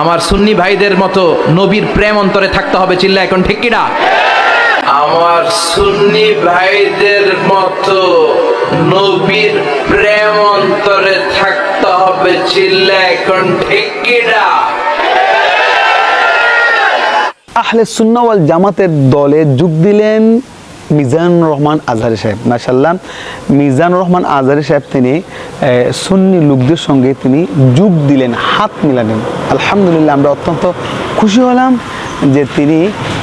আমার সুন্নি ভাইদের মতো নবীর প্রেম অন্তরে থাকতে হবে, চিল্লা এখন, ঠিক কিনা আমার সুন্নি ভাইদের মতো নবীর প্রেম অন্তরে থাকতে হবে, চিল্লা এখন, ঠিক কিনা আহলে সুন্না ওয়াল জামাতের দলে যোগ দিলেন মিজানুর রহমান আজহারি সাহেব। মাশাল্লাহ মিজানুর রহমান আজহারি সাহেব তিনি সুন্নি লোকদের সঙ্গে তিনি যোগ দিলেন, হাত মিলালেন। আলহামদুলিল্লাহ আমরা অত্যন্ত খুশি হলাম যে তিনি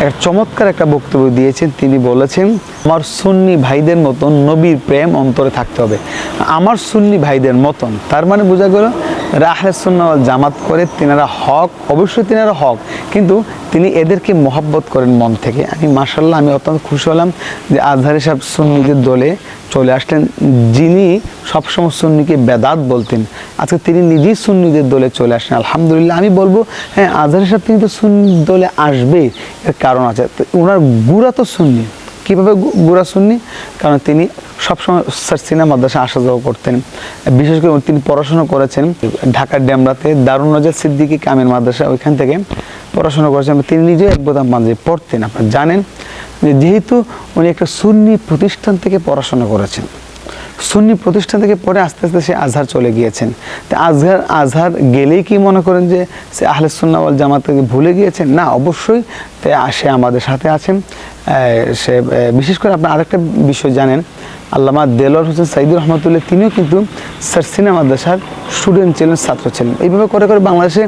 এক চমৎকার একটা বক্তব্য দিয়েছেন। তিনি বলেছেন, আমার সুন্নি ভাইদের মতন নবীর প্রেম অন্তরে থাকতে হবে। আমার সুন্নি ভাইদের মতন। তার মানে বোঝা গেল রাহলে সুন্না জামাত করে তিনারা হক, অবশ্যই তিনারা হক, কিন্তু তিনি এদেরকে মহাব্বত করেন মন থেকে। আমি মার্শাল্লাহ আমি অত্যন্ত খুশি হলাম যে আজহারি সাহেব সুন্নিদের দলে চলে আসলেন, যিনি সবসময় সুন্নিকে বেদাত বলতেন। আজকে তিনি নিজেই সুন্নিদের দলে চলে আসেন, আলহামদুলিল্লাহ। আমি বলব হ্যাঁ আজহারি সাহেব, তিনি তো সুন্নি দলে আসবে এর কারণ আছে। তো ওনার গুড়া তো সুন্নি। কীভাবে গুড়া সুন্নি? কারণ তিনি সবসময় সার্সিনা মাদ্রাসা আসা যাওয়া করতেন। বিশেষ করে তিনি পড়াশোনা করেছেন। ঢাকার ড্যামরাতে দারুণ নজর সিদ্দিকি কামের মাদ্রাসা, ওইখান থেকে পড়াশোনা করেছেন। তিনি নিজে এক পাঞ্জাবি পড়তেন, আপনারা জানেন। যে যেহেতু উনি একটা সুন্নি প্রতিষ্ঠান থেকে পড়াশোনা করেছেন। সুন্নি প্রতিষ্ঠান থেকে পরে আস্তে আস্তে সে আজহার চলে গিয়েছেন। তো আজহার আজহার গেলেই কি মনে করেন যে সে আহলে সুন্না জামাত থেকে ভুলে গিয়েছেন? না, অবশ্যই সে আমাদের সাথে আছেন। সে বিশেষ করে আপনি আরেকটা বিষয় জানেন, আল্লামা দেলোয়ার হোসেন সাইদুর রহমতুল্লাহ, তিনিও কিন্তু সারসিনা মাদ্রাসার স্টুডেন্ট ছিলেন, ছাত্র ছিলেন। এইভাবে করে করে বাংলাদেশে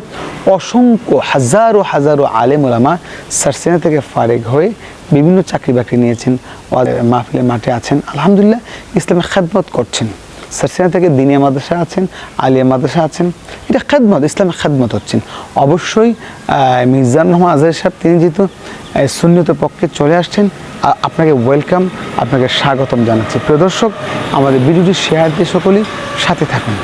অসংখ্য হাজারো হাজারো আলেম ওলামা সারসিনা থেকে ফারেক হয়ে বিভিন্ন চাকরি বাকরি নিয়েছেন মাহফিলের মাঠে আছেন। আলহামদুলিল্লাহ, ইসলামের খেদমত করছেন। সারসিনা থেকে দিনিয়া মাদ্রাসা আছেন, আলিয়া মাদ্রাসা আছেন, এটা খেদমত, ইসলামের খেদমত হচ্ছেন। অবশ্যই মির্জান রহমান আজহার সাহেব, তিনি যেহেতু সুন্নত পক্ষে চলে আসছেন আপনাকে ওয়েলকাম আপনাকে স্বাগতম জানাচ্ছি। প্রদর্শক আমাদের ভিডিওটি শেয়ার দিয়ে সকলেই সাথে থাকুন।